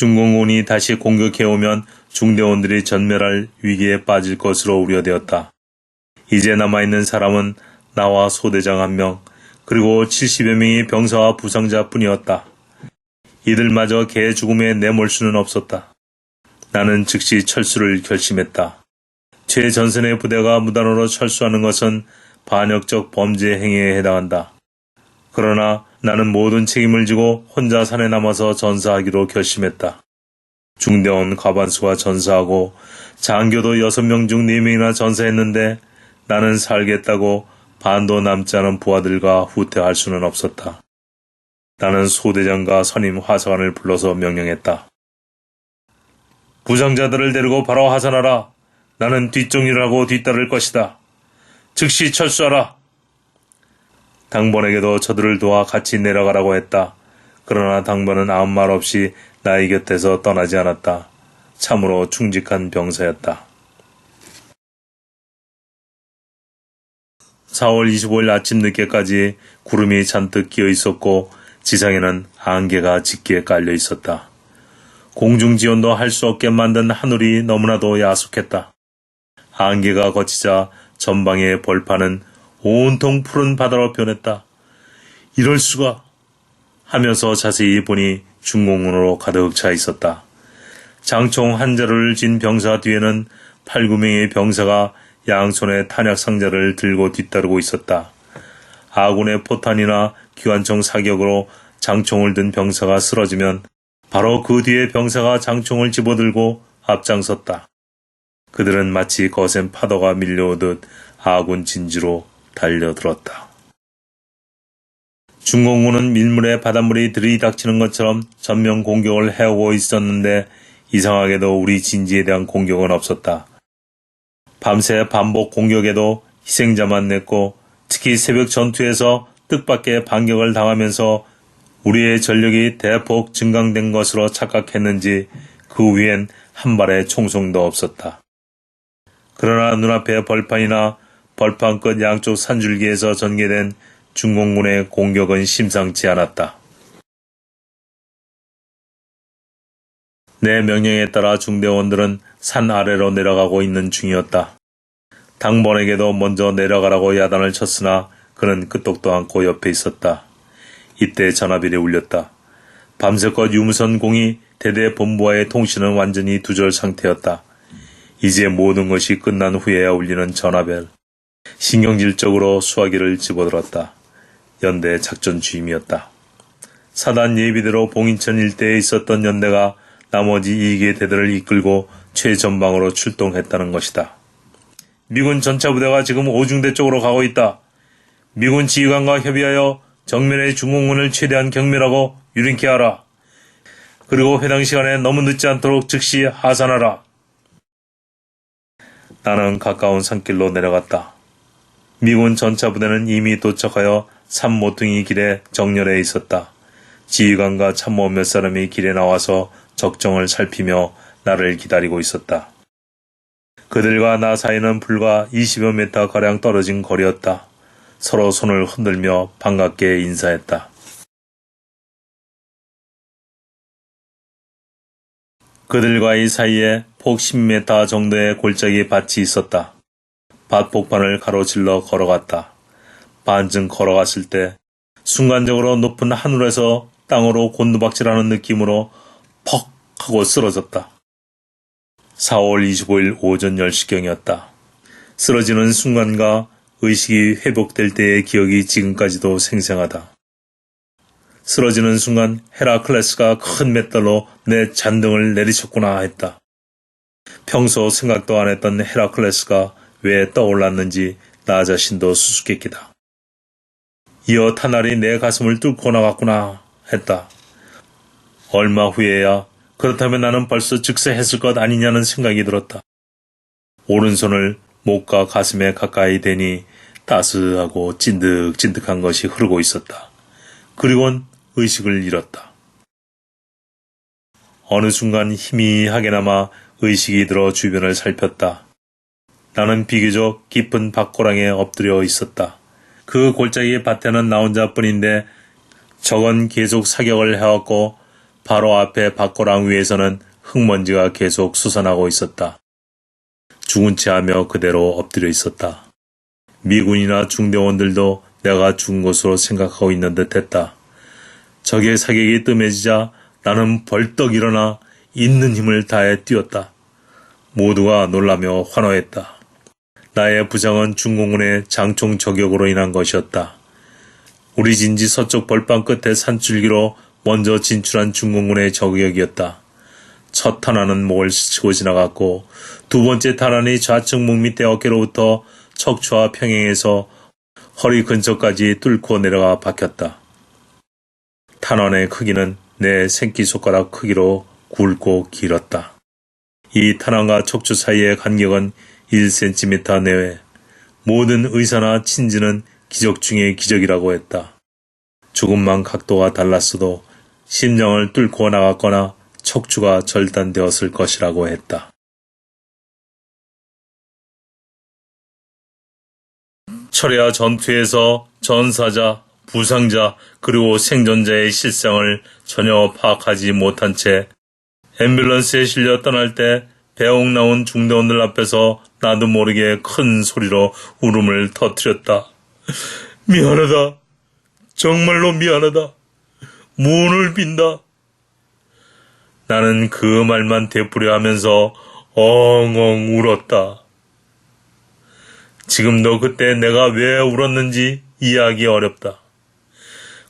중공군이 다시 공격해오면 중대원들이 전멸할 위기에 빠질 것으로 우려되었다. 이제 남아있는 사람은 나와 소대장 한 명, 그리고 70여 명의 병사와 부상자 뿐이었다. 이들마저 개 죽음에 내몰 수는 없었다. 나는 즉시 철수를 결심했다. 최전선의 부대가 무단으로 철수하는 것은 반역적 범죄 행위에 해당한다. 그러나 나는 모든 책임을 지고 혼자 산에 남아서 전사하기로 결심했다. 중대원 과반수가 전사하고 장교도 6명 중 4명이나 전사했는데 나는 살겠다고 반도 남지 않은 부하들과 후퇴할 수는 없었다. 나는 소대장과 선임 화사관을 불러서 명령했다. 부상자들을 데리고 바로 하산하라. 나는 뒷정리라고 뒤따를 것이다. 즉시 철수하라. 당번에게도 저들을 도와 같이 내려가라고 했다. 그러나 당번은 아무 말 없이 나의 곁에서 떠나지 않았다. 참으로 충직한 병사였다. 4월 25일 아침 늦게까지 구름이 잔뜩 끼어 있었고 지상에는 안개가 짙게 깔려 있었다. 공중 지원도 할 수 없게 만든 하늘이 너무나도 야속했다. 안개가 거치자 전방의 벌판은 온통 푸른 바다로 변했다. 이럴 수가 하면서 자세히 보니 중공군으로 가득 차 있었다. 장총 한 자루를 진 병사 뒤에는 8, 9명의 병사가 양손에 탄약 상자를 들고 뒤따르고 있었다. 아군의 포탄이나 기관총 사격으로 장총을 든 병사가 쓰러지면 바로 그 뒤에 병사가 장총을 집어들고 앞장섰다. 그들은 마치 거센 파도가 밀려오듯 아군 진지로 달려들었다. 중공군은 밀물에 바닷물이 들이닥치는 것처럼 전면 공격을 해오고 있었는데 이상하게도 우리 진지에 대한 공격은 없었다. 밤새 반복 공격에도 희생자만 냈고 특히 새벽 전투에서 뜻밖의 반격을 당하면서 우리의 전력이 대폭 증강된 것으로 착각했는지 그 위엔 한 발의 총성도 없었다. 그러나 눈앞에 벌판이나 벌판 끝 양쪽 산줄기에서 전개된 중공군의 공격은 심상치 않았다. 내 명령에 따라 중대원들은 산 아래로 내려가고 있는 중이었다. 당번에게도 먼저 내려가라고 야단을 쳤으나 그는 끄떡도 않고 옆에 있었다. 이때 전화벨이 울렸다. 밤새껏 유무선 공이 대대 본부와의 통신은 완전히 두절 상태였다. 이제 모든 것이 끝난 후에야 울리는 전화벨. 신경질적으로 수화기를 집어들었다. 연대 작전 주임이었다. 사단 예비대로 봉인천 일대에 있었던 연대가 나머지 이개 대대를 이끌고 최전방으로 출동했다는 것이다. 미군 전차부대가 지금 오중대 쪽으로 가고 있다. 미군 지휘관과 협의하여 정면의 중공군을 최대한 경멸하고 유린케 하라. 그리고 해당 시간에 너무 늦지 않도록 즉시 하산하라. 나는 가까운 산길로 내려갔다. 미군 전차부대는 이미 도착하여 산 모퉁이 길에 정렬해 있었다. 지휘관과 참모 몇 사람이 길에 나와서 적정을 살피며 나를 기다리고 있었다. 그들과 나 사이는 불과 20여 미터 가량 떨어진 거리였다. 서로 손을 흔들며 반갑게 인사했다. 그들과의 사이에 폭 10m 정도의 골짜기 밭이 있었다. 밭 복판을 가로질러 걸어갔다. 반쯤 걸어갔을 때 순간적으로 높은 하늘에서 땅으로 곤두박질하는 느낌으로 퍽 하고 쓰러졌다. 4월 25일 오전 10시경이었다. 쓰러지는 순간과 의식이 회복될 때의 기억이 지금까지도 생생하다. 쓰러지는 순간 헤라클레스가 큰 맷돌로 내 잔등을 내리쳤구나 했다. 평소 생각도 안 했던 헤라클레스가 왜 떠올랐는지 나 자신도 수수께끼다. 이어 타날이 내 가슴을 뚫고 나갔구나 했다. 얼마 후에야 그렇다면 나는 벌써 즉사했을 것 아니냐는 생각이 들었다. 오른손을 목과 가슴에 가까이 대니 따스하고 찐득찐득한 것이 흐르고 있었다. 그리곤 의식을 잃었다. 어느 순간 희미하게나마 의식이 들어 주변을 살폈다. 나는 비교적 깊은 밭고랑에 엎드려 있었다. 그 골짜기 밭에는 나 혼자뿐인데 적은 계속 사격을 해왔고 바로 앞에 박고랑 위에서는 흙먼지가 계속 솟아나고 있었다. 죽은 채 하며 그대로 엎드려 있었다. 미군이나 중대원들도 내가 죽은 것으로 생각하고 있는 듯 했다. 적의 사격이 뜸해지자 나는 벌떡 일어나 있는 힘을 다해 뛰었다. 모두가 놀라며 환호했다. 나의 부상은 중공군의 장총 저격으로 인한 것이었다. 우리 진지 서쪽 벌방 끝에 산줄기로 먼저 진출한 중공군의 저격이었다. 첫 탄환은 목을 스치고 지나갔고 두 번째 탄환이 좌측 목 밑에 어깨로부터 척추와 평행에서 허리 근처까지 뚫고 내려가 박혔다. 탄환의 크기는 내 새끼손가락 크기로 굵고 길었다. 이 탄환과 척추 사이의 간격은 1cm 내외. 모든 의사나 친지는 기적 중의 기적이라고 했다. 조금만 각도가 달랐어도 심장을 뚫고 나갔거나 척추가 절단되었을 것이라고 했다. 철야 전투에서 전사자, 부상자, 그리고 생존자의 실상을 전혀 파악하지 못한 채 앰뷸런스에 실려 떠날 때 배옥 나온 중대원들 앞에서 나도 모르게 큰 소리로 울음을 터뜨렸다. 미안하다. 정말로 미안하다. 문을 빈다. 나는 그 말만 되풀이 하면서 엉엉 울었다. 지금도 그때 내가 왜 울었는지 이해하기 어렵다.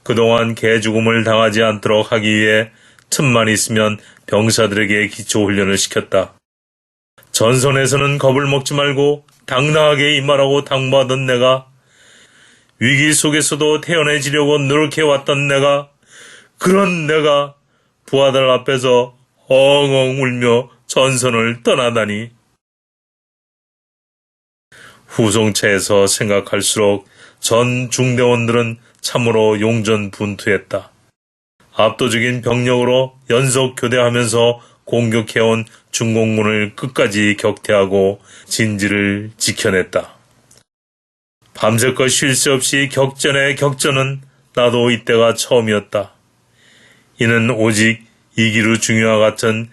그동안 개죽음을 당하지 않도록 하기 위해 틈만 있으면 병사들에게 기초훈련을 시켰다. 전선에서는 겁을 먹지 말고 당당하게 임하라고 당부하던 내가 위기 속에서도 태어나지려고 노력해왔던 내가 그런 내가 부하들 앞에서 엉엉 울며 전선을 떠나다니 후송차에서 생각할수록 전 중대원들은 참으로 용전 분투했다. 압도적인 병력으로 연속 교대하면서 공격해온 중공군을 끝까지 격퇴하고 진지를 지켜냈다. 밤새껏 쉴 새 없이 격전에 격전은 나도 이때가 처음이었다. 이는 오직 이기루 중요와 같은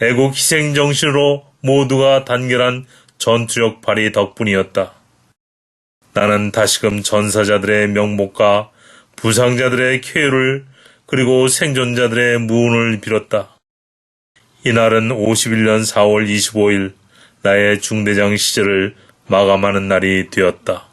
애국 희생 정신으로 모두가 단결한 전투력 발휘 덕분이었다. 나는 다시금 전사자들의 명복과 부상자들의 쾌유를 그리고 생존자들의 무운을 빌었다. 이날은 51년 4월 25일 나의 중대장 시절을 마감하는 날이 되었다.